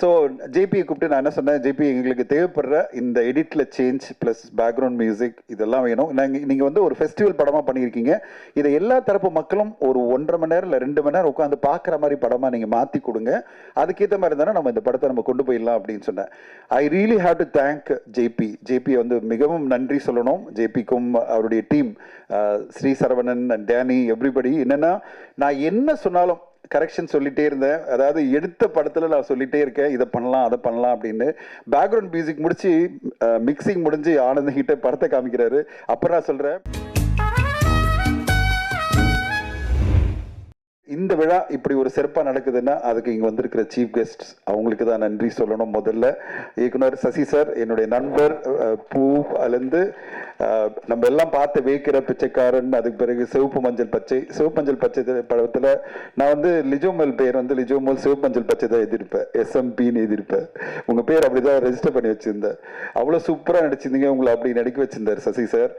So JP கூப்பிட்டு நான் என்ன சொன்னேன்? ஜேபி எங்களுக்கு தேவைப்படுற இந்த எடிட்டில் சேஞ்ச் ப்ளஸ் பேக்ரவுண்ட் மியூசிக் இதெல்லாம் வேணும். நாங்கள் நீங்கள் வந்து ஒரு ஃபெஸ்டிவல் படமாக பண்ணியிருக்கீங்க. இதை எல்லா தரப்பு மக்களும் ஒரு ஒன்றரை மணி நேரம் இல்லை ரெண்டு மணி நேரம் உட்காந்து பார்க்குற மாதிரி படமாக நீங்கள் மாற்றி கொடுங்க. அதுக்கேற்ற மாதிரி தானே நம்ம இந்த படத்தை நம்ம கொண்டு போயிடலாம் அப்படின்னு சொன்னேன். I really have to thank JB JB வந்து மிகவும் நன்றி சொல்லணும். ஜேபிக்கும் அவருடைய team Shri Saravanan Danny everybody என்னென்னா நான் என்ன சொன்னாலும் கரெக்ஷன் சொல்லிட்டே இருந்தேன். அதாவது எடுத்த படத்தில் நான் சொல்லிட்டே இருக்கேன். இதை பண்ணலாம் அதை பண்ணலாம் அப்படின்னு. பேக்ரவுண்ட் மியூசிக் முடிச்சு மிக்சிங் முடிஞ்சு ஆனந்த கிட்ட படத்தை காமிக்கிறாரு. அப்புறம் நான் சொல்கிறேன் இந்த விழா இப்படி ஒரு சிறப்பாக நடக்குதுன்னா அதுக்கு இங்கே வந்திருக்கிற சீஃப் கெஸ்ட் அவங்களுக்கு தான் நன்றி சொல்லணும் முதல்ல. இயக்குனர் சசி சார் என்னுடைய நண்பர் பூ அலந்து நம்ம எல்லாம் பார்த்து வியக்கிற பிச்சைக்காரன் அதுக்கு பிறகு சிவப்பு மஞ்சள் பச்சை சிவப்பு மஞ்சள் பச்சை படத்தில் நான் வந்து லிஜோமல் பேர் வந்து லிஜோமல் சிவப்பு மஞ்சள் பச்சை தான் எதிர்ப்பேன். எஸ்எம்பின்னு எதிர்ப்பேன். உங்கள் பேர் அப்படி தான் ரெஜிஸ்டர் பண்ணி வச்சிருந்தேன். அவ்வளோ சூப்பராக நடிச்சிருந்தீங்க உங்களை அப்படி நடிக்க வச்சிருந்தார் சசி சார்.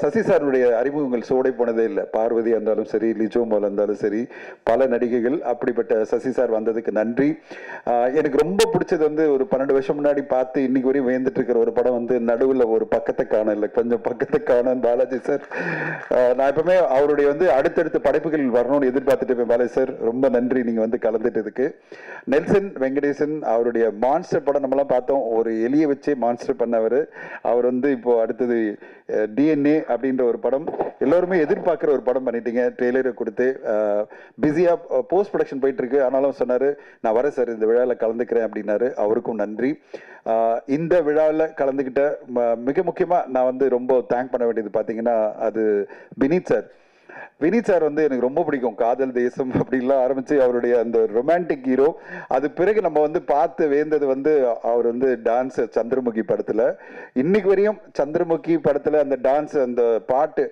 சசி சாருடைய அறிமுகங்கள் சோடை போனதே இல்லை. பார்வதியாக இருந்தாலும் சரி லிஜோமல் இருந்தாலும் சரி பல நடிகைகள் அப்படிப்பட்ட சசி சார் வந்ததுக்கு நன்றி. எனக்கு ரொம்ப பிடிச்சது வந்து ஒரு பன்னெண்டு வருஷம் முன்னாடி பார்த்து இன்னைக்கு வரையும் வேந்துட்டு இருக்கிற ஒரு படம் வந்து நடுவில் ஒரு பக்கத்தை காணல. கொஞ்சம் கொஞ்சம் பக்கத்தை காண பாலாஜி சார். நான் எப்பவுமே அவருடைய வந்து அடுத்தடுத்த படைப்புகள் வரணும்னு எதிர்பார்த்துட்டு இருப்பேன் பாலாஜி சார். ரொம்ப நன்றி நீங்க வந்து கலந்துட்டதுக்கு நெல்சன் வெங்கடேசன் அவருடைய மான்ஸ்டர் படம் நம்மலாம் பார்த்தோம். ஒரு எலியை வச்சே மான்ஸ்டர் பண்ணவர். அவர் வந்து இப்போ அடுத்தது டிஎன்ஏ அப்படின்ற ஒரு படம். எல்லோருமே எதிர்பார்க்குற ஒரு படம் பண்ணிட்டீங்க. ட்ரெய்லரை கொடுத்து பிஸியாக போஸ்ட் ப்ரொடக்ஷன் போயிட்டு இருக்கு ஆனாலும் சொன்னார் நான் வரேன் சார் இந்த விழாவில் கலந்துக்கிறேன் அப்படின்னாரு. அவருக்கும் நன்றி. இந்த விழாவில் கலந்துக்கிட்ட ம- மிக முக்கியமாக நான் வந்து ரொம்ப தேங்க் பண்ண வேண்டியது பார்த்தீங்கன்னா அது வினீத் சார். வினீத் சார் வந்து எனக்கு ரொம்ப பிடிக்கும். காதல் தேசம் அப்படின்லாம் ஆரம்பித்து அவருடைய அந்த ரொமான்டிக் ஹீரோ அது பிறகு நம்ம வந்து பார்த்து வேந்தது வந்து அவர் வந்து டான்ஸ் சந்திரமுகி படத்தில். இன்னைக்கு வரையும் சந்திரமுகி படத்தில் அந்த டான்ஸ் அந்த பாட்டு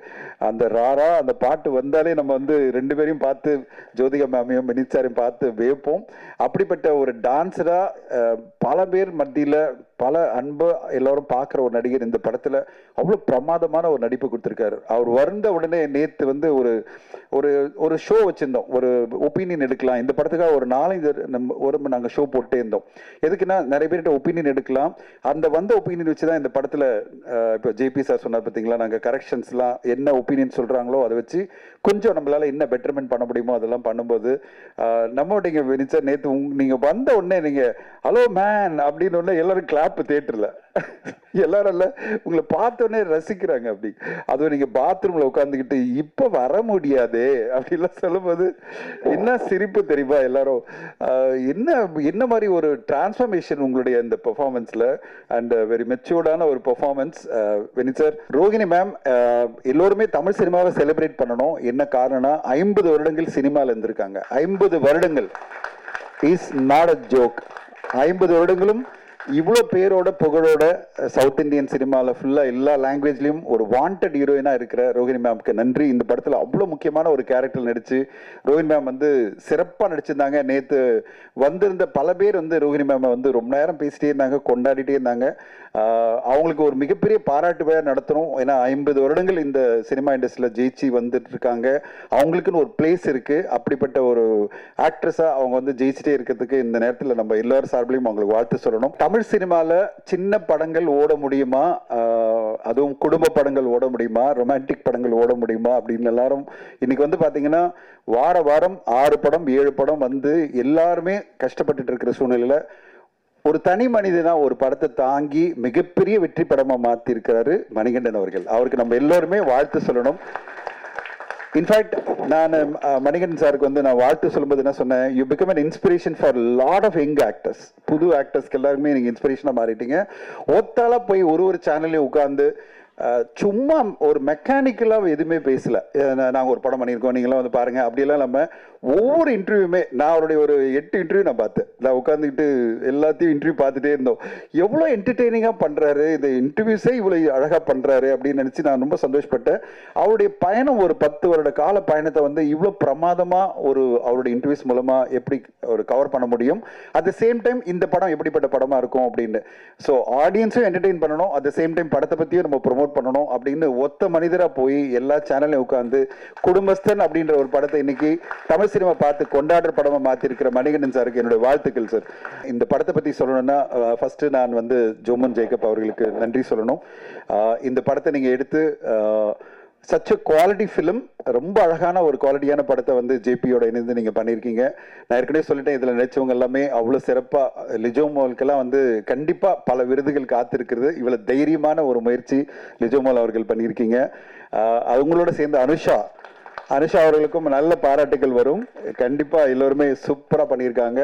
அந்த ராரா அந்த பாட்டு வந்தாலே நம்ம வந்து ரெண்டு பேரையும் பார்த்து ஜோதிகா மேமையும் வினீத் சாரையும் பார்த்து வேப்போம். அப்படிப்பட்ட ஒரு டான்ஸராக பல பேர் மத்தியில் பல அன்பு எல்லாரும் பார்க்குற ஒரு நடிகர் இந்த படத்தில் அவ்வளோ பிரமாதமான ஒரு நடிப்பு கொடுத்துருக்காரு. அவர் வந்த உடனே நேற்று வந்து ஒரு ஒரு ஒரு ஷோ வச்சுருந்தோம். ஒரு ஒப்பீனியன் எடுக்கலாம். இந்த படத்துக்காக ஒரு நாலஞ்சு நம்ம ஒரு நாங்கள் ஷோ போட்டே இருந்தோம். எதுக்குன்னா நிறைய பேர்கிட்ட ஒப்பீனியன் எடுக்கலாம். அந்த வந்த ஒப்பீனியன் வச்சு தான் இந்த படத்தில் இப்போ ஜேபி சார் சொன்னார் பார்த்தீங்களா நாங்கள் கரெக்ஷன்ஸ்லாம் என்ன ஒப்பீனியன் சொல்கிறாங்களோ அதை வச்சு கொஞ்சம் நம்மளால என்ன பெட்டர்மெண்ட் பண்ண முடியுமோ அதெல்லாம் பண்ணும்போது நம்ம நீங்க நிச்சயம் நேற்று நீங்க வந்த உடனே நீங்க ஹலோ மேன் அப்படின்னு உடனே எல்லாரும் கிளாப் தேட்டர்ல எல்லாரும் இல்ல உங்களை பார்த்த உடனே ரசிக்கிறாங்க அப்படி. அதுவும் நீங்க பாத்ரூம்ல உட்காந்துக்கிட்டு இப்ப வர முடியாதே அப்படிலாம் சொல்லும்போது என்ன சிரிப்பு தெரியுமா எல்லாரும்? ஆஹ் என்ன என்ன மாதிரி ஒரு டிரான்ஸ்ஃபர்மேஷன் உங்களுடைய இந்த பெர்ஃபார்மன்ஸ்ல அண்ட் வெரி மெச்சூர்டான ஒரு பெர்ஃபார்மன்ஸ் வெனிச்சர் ரோகிணி மேம் எல்லோருமே தமிழ் சினிமாவை செலிப்ரேட் பண்ணணும். என்ன காரணம்னா ஐம்பது வருடங்கள் சினிமாவில் இருந்திருக்காங்க. ஐம்பது வருடங்கள். இஸ் நாட் அ ஜோக் ஐம்பது வருடங்களும் இவ்வளோ பேரோட புகழோட சவுத் இந்தியன் சினிமாவில் ஃபுல்லாக எல்லா லாங்குவேஜ்லேயும் ஒரு வாண்டட் ஹீரோயினாக இருக்கிற ரோஹிணி மேம்க்கு நன்றி. இந்த படத்தில் அவ்வளோ முக்கியமான ஒரு கேரக்டர் நடித்து ரோஹிணி மேம் வந்து சிறப்பாக நடிச்சிருந்தாங்க. நேற்று வந்திருந்த பல பேர் வந்து ரோஹிணி மேமை வந்து ரொம்ப நேரம் பேசிட்டே இருந்தாங்க கொண்டாடிட்டே இருந்தாங்க. அவங்களுக்கு ஒரு மிகப்பெரிய பாராட்டு விழா நடத்தணும். ஏன்னா ஐம்பது வருடங்கள் இந்த சினிமா இண்டஸ்ட்ரியில் ஜெயிச்சு வந்துட்டு இருக்காங்க. அவங்களுக்குன்னு ஒரு பிளேஸ் இருக்குது அப்படிப்பட்ட ஒரு ஆக்ட்ரஸாக அவங்க வந்து ஜெயிச்சிட்டே இருக்கிறதுக்கு இந்த நேரத்தில் நம்ம எல்லாரும் சார்பிலையும் அவங்களுக்கு வாழ்த்து சொல்லணும். தமிழ் தமிழ் சினிமாவில் சின்ன படங்கள் ஓட முடியுமா? அதுவும் குடும்ப படங்கள் ஓட முடியுமா? ரொமான்டிக் படங்கள் ஓட முடியுமா? அப்படின்னு எல்லாரும் இன்னைக்கு வந்து பார்த்தீங்கன்னா வார வாரம் ஆறு படம் ஏழு படம் வந்து எல்லாருமே கஷ்டப்பட்டுட்டு இருக்கிற சூழ்நிலையில் ஒரு தனி மனிதனா ஒரு படத்தை தாங்கி மிகப்பெரிய வெற்றி படமாக மாற்றிருக்கிறாரு மணிகண்டன் அவர்கள். அவருக்கு நம்ம எல்லோருமே வாழ்த்து சொல்லணும். இன்ஃபேக்ட் நான் அஹ், மணிகண்டன் சாருக்கு வந்து நான் வாழ்த்து சொல்லும்போது என்ன சொன்னேன் you become an inspiration for lot of young actors புது ஆக்டர்ஸ்க்கு எல்லாருமே நீங்கள் இன்ஸ்பிரேஷனாக மாறிட்டீங்க. ஒத்தால போய் ஒரு ஒரு சேனல்லையும் உட்காந்து சும்மா ஒரு மெக்கானிக்கலாக எதுவுமே பேசல. நாங்கள் ஒரு படம் பண்ணியிருக்கோம். நீங்களாம் வந்து பாருங்கள் அப்படிலாம் நம்ம ஒவ்வொரு இன்டர்வியூமே நான் அவருடைய ஒரு எட்டு இன்டர்வியூ நான் பார்த்தேன். நான் உட்காந்துக்கிட்டு எல்லாத்தையும் இன்டர்வியூ பார்த்துட்டே இருந்தோம். எவ்வளோ என்டர்டெய்னிங்காக பண்ணுறாரு இந்த இன்டர்வியூஸே இவ்வளோ அழகாக பண்ணுறாரு அப்படின்னு நினச்சி நான் ரொம்ப சந்தோஷப்பட்டேன். அவருடைய பயணம் ஒரு பத்து வருட கால பயணத்தை வந்து இவ்வளோ பிரமாதமாக ஒரு அவருடைய இன்டர்வியூஸ் மூலமாக எப்படி ஒரு கவர் பண்ண முடியும்? அட் த சேம் டைம் இந்த படம் எப்படிப்பட்ட படமாக இருக்கும் அப்படின்னு. ஸோ ஆடியன்ஸும் என்டர்டெயின் பண்ணணும். அட் த சேம் டைம் படத்தை பற்றியும் நம்ம ப்ரொமோட் பண்ணணும் அப்படின்னு ஒத்த மனிதராக போய் எல்லா சேனல்லையும் உட்காந்து குடும்பஸ்தன் அப்படின்ற ஒரு படத்தை இன்னைக்கு தமிழ் சினிமா பார்த்து கொண்டாடுற படமா மாற்றிருக்கிற மணிகண்டன் சாருக்கு என்னுடைய வாழ்த்துக்கள் சார் இந்த படத்தை பத்தி சொல்லணும்னா ஃபர்ஸ்ட் நான் வந்து ஜோமன் ஜேக்கப் அவர்களுக்கு நன்றி சொல்லணும். இந்த படத்தை நீங்க எடுத்து சச் குவாலிட்டி ஃபிலிம் ரொம்ப அழகான ஒரு குவாலிட்டியான படத்தை வந்து ஜேபியோட இணைந்து நீங்கள் பண்ணியிருக்கீங்க. நான் ஏற்கனவே சொல்லிட்டேன் இதில் நினைச்சவங்க எல்லாமே அவ்வளோ சிறப்பாக லிஜோமோலுக்கெல்லாம் வந்து கண்டிப்பாக பல விருதுகள் காத்திருக்கிறது. இவ்வளோ தைரியமான ஒரு முயற்சி லிஜோமோல் அவர்கள் பண்ணியிருக்கீங்க. அவங்களோட சேர்ந்து அனுஷா அனுஷா அவர்களுக்கும் நல்ல பாராட்டுகள் வரும். கண்டிப்பாக எல்லோருமே சூப்பராக பண்ணியிருக்காங்க.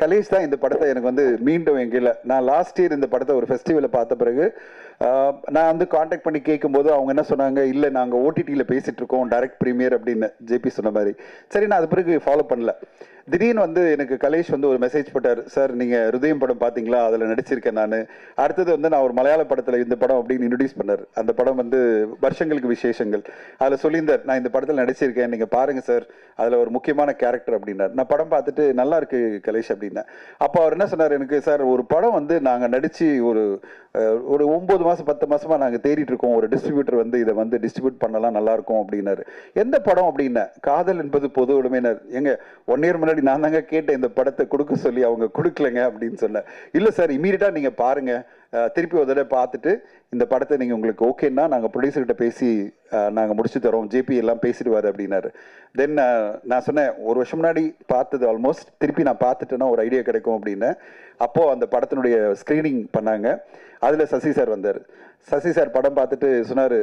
கலேஷ் தான் இந்த படத்தை எனக்கு வந்து மீண்டும் எங்கேயில நான் லாஸ்ட் இயர் இந்த படத்தை ஒரு ஃபெஸ்டிவலை பார்த்த பிறகு நான் வந்து காண்டாக்ட் பண்ணி கேட்கும்போது அவங்க என்ன சொன்னாங்க இல்லை நாங்கள் ஓடிடியில் பேசிகிட்டு இருக்கோம் டைரக்ட் ப்ரீமியர் அப்படின்னு ஜேபி சொன்ன மாதிரி. சரி நான் அது பிறகு ஃபாலோ பண்ணல. திடீர்னு வந்து எனக்கு கலேஷ் வந்து ஒரு மெசேஜ் போட்டார். சார் நீங்கள் ஹிருதயம் படம் பார்த்தீங்களா அதில் நடிச்சிருக்கேன் நான். அடுத்தது வந்து நான் ஒரு மலையாள படத்தில் இந்த படம் அப்படின்னு இன்ட்ரடியூஸ் பண்ணார். அந்த படம் வந்து வருஷங்களுக்கு விசேஷங்கள். அதில் சொல்லியிருந்தார் நான் இந்த படத்தில் நடிச்சிருக்கேன். நீங்கள் பாருங்கள் சார் அதில் ஒரு முக்கியமான கேரக்டர் அப்படின்னார். நான் படம் பார்த்துட்டு நல்லா இருக்கு கலேஷ் அப்படின்னேன் அப்போ அவர் என்ன சொன்னார் எனக்கு சார் ஒரு படம் வந்து நாங்கள் நடித்து ஒரு ஒரு ஒம்பது மாசம் பத்து மாசமா நாங்க தேடிட்டு இருக்கோம் ஒரு டிஸ்ட்ரிபியூட்டர் வந்து இதை வந்து டிஸ்ட்ரிபியூட் பண்ணலாம் நல்லா இருக்கும் அப்படின்னாரு. எந்த படம் அப்படின்னா காதல் என்பது பொது உடைமையினர். எங்க ஒன் இயர் முன்னாடி நான் தாங்க கேட்டேன் இந்த படத்தை கொடுக்க சொல்லி அவங்க கொடுக்கலங்க அப்படின்னு சொன்னேன் இல்ல சார் இமீடியட்டா நீங்க பாருங்க. திருப்பி ஒரு தடவை பார்த்துட்டு இந்த படத்தை நீங்கள் உங்களுக்கு ஓகேன்னா நாங்கள் ப்ரொடியூசர்கிட்ட பேசி நாங்கள் முடிச்சு தரோம். ஜேபி எல்லாம் பேசிடுவார் அப்படின்னாரு. தென் நான் சொன்னேன் ஒரு வருஷம் முன்னாடி பார்த்தது ஆல்மோஸ்ட் திருப்பி நான் பார்த்துட்டேன்னா ஒரு ஐடியா கிடைக்கும் அப்படின்னு. அப்போது அந்த படத்தினுடைய ஸ்க்ரீனிங் பண்ணாங்க. அதில் சசி சார் வந்தார். சசி சார் படம் பார்த்துட்டு சொன்னார்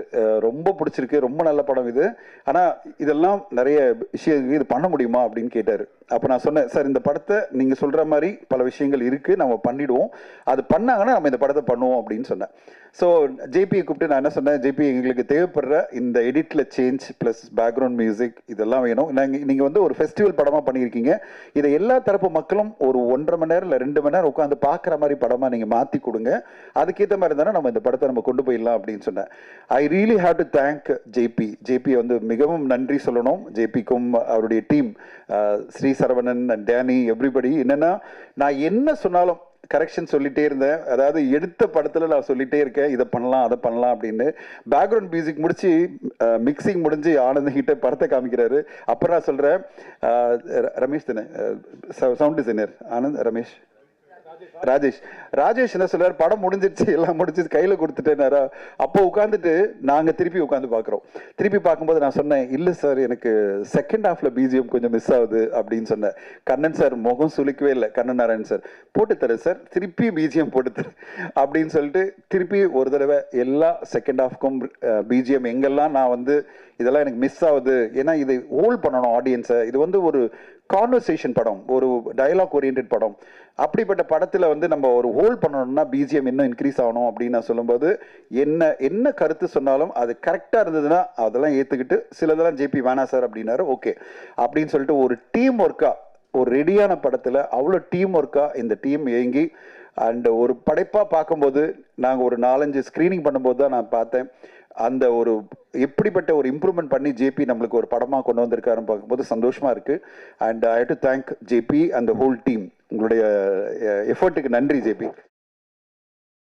ரொம்ப பிடிச்சிருக்கு ரொம்ப நல்ல படம் இது. ஆனால் இதெல்லாம் நிறைய விஷயம் இது பண்ண முடியுமா? அப்படின்னு கேட்டார். அப்போ நான் சொன்னேன் சார் இந்த படத்தை நீங்கள் சொல்கிற மாதிரி பல விஷயங்கள் இருக்குது நம்ம பண்ணிடுவோம். அது பண்ணாங்கன்னா நம்ம இந்த படத்தை பண்ணுவோம் அப்படின்னு சொன்னேன். ஸோ ஜேபியை கூப்பிட்டு நான் என்ன சொன்னேன்? ஜேபி எங்களுக்கு தேவைப்படுற இந்த எடிட்டில் சேஞ்ச் ப்ளஸ் பேக்ரவுண்ட் மியூசிக் இதெல்லாம் வேணும். நாங்கள் நீங்கள் வந்து ஒரு ஃபெஸ்டிவல் படமாக பண்ணியிருக்கீங்க. இதை எல்லா தரப்பு மக்களும் ஒரு ஒன்றரை மணி நேரம் இல்லை ரெண்டு மணி நேரம் உட்காந்து பார்க்குற மாதிரி படமாக நீங்கள் மாற்றி கொடுங்க. அதுக்கேற்ற மாதிரி இருந்தாலும் நம்ம இந்த படத்தை நம்ம கொண்டு போயிடலாம் அப்படின்னு சொன்னேன். I really have to thank JB JB வந்து மிகவும் நன்றி சொல்லணும். ஜேபிக்கும் அவருடைய team Shri Saravanan Danny everybody என்னென்னா நான் என்ன சொன்னாலும் கரெக்ஷன் சொல்லிட்டே இருந்தேன். அதாவது எடுத்த படத்தில் நான் சொல்லிட்டே இருக்கேன். இதை பண்ணலாம் அதை பண்ணலாம் அப்படின்னு. பேக்ரவுண்ட் மியூசிக் முடிச்சு மிக்சிங் முடிஞ்சு ஆனந்தங்கிட்ட படத்தை காமிக்கிறாரு. அப்புறம் நான் சொல்கிறேன் ரமேஷ் தானே சவுண்ட் டிசைனர் ஆனந்த் ரமேஷ். ராஜேஷ் ராஜேஷ் என்ன சொல்றாரு படம் முடிஞ்சிருச்சு எல்லாம் முடிஞ்சு கையில கொடுத்துட்டேனாரா? அப்போ உட்காந்துட்டு நாங்க திருப்பி உட்காந்து பாக்குறோம் திருப்பி பார்க்கும்போது நான் சொன்னேன் இல்ல சார் எனக்கு செகண்ட் ஹாஃப்ல பிஜிஎம் கொஞ்சம் மிஸ் ஆகுது அப்படின்னு சொன்னேன். கண்ணன் சார் முகம் சுளிக்கவே இல்லை கண்ணன் நாராயண் சார் போட்டு தரேன் சார் திருப்பி பிஜிஎம் போட்டு தரேன் அப்படின்னு சொல்லிட்டு திருப்பி ஒரு தடவை எல்லா செகண்ட் ஹாஃப்க்கும் பிஜிஎம் எங்கெல்லாம் நான் வந்து இதெல்லாம் எனக்கு மிஸ் ஆகுது ஏன்னா இதை ஹோல்ட் பண்ணணும் ஆடியன்ஸை இது வந்து ஒரு கான்வர்சேஷன் படம் ஒரு டயலாக் ஓரியன்ட் படம். அப்படிப்பட்ட படத்தில் வந்து நம்ம ஒரு ஹோல்ட் பண்ணணும்னா பிஜிஎம் இன்னும் இன்க்ரீஸ் ஆகணும் அப்படின்னு நான் சொல்லும்போது என்ன என்ன கருத்து சொன்னாலும் அது கரெக்டாக இருந்ததுன்னா அதெல்லாம் ஏற்றுக்கிட்டு சிலதெல்லாம் ஜேபி வேணா சார் அப்படின்னாரு ஓகே அப்படின்னு சொல்லிட்டு ஒரு டீம் ஒர்க்காக ஒரு ரெடியான படத்தில் அவ்வளோ டீம் ஒர்க்காக இந்த டீம் இயங்கி அண்ட் ஒரு படைப்பாக பார்க்கும்போது நாங்கள் ஒரு நாலஞ்சு ஸ்க்ரீனிங் பண்ணும்போது தான் நான் பார்த்தேன். அந்த ஒரு எப்படிப்பட்ட ஒரு இம்ப்ரூவ்மெண்ட் பண்ணி ஜேபி நம்மளுக்கு ஒரு படமாக கொண்டு வந்திருக்காருன்னு பார்க்கும்போது சந்தோஷமாக இருக்குது and I to thank JB அந்த ஹோல் டீம் உங்களுடைய eh, எஃபர்ட்டுக்கு நன்றி ஜேபி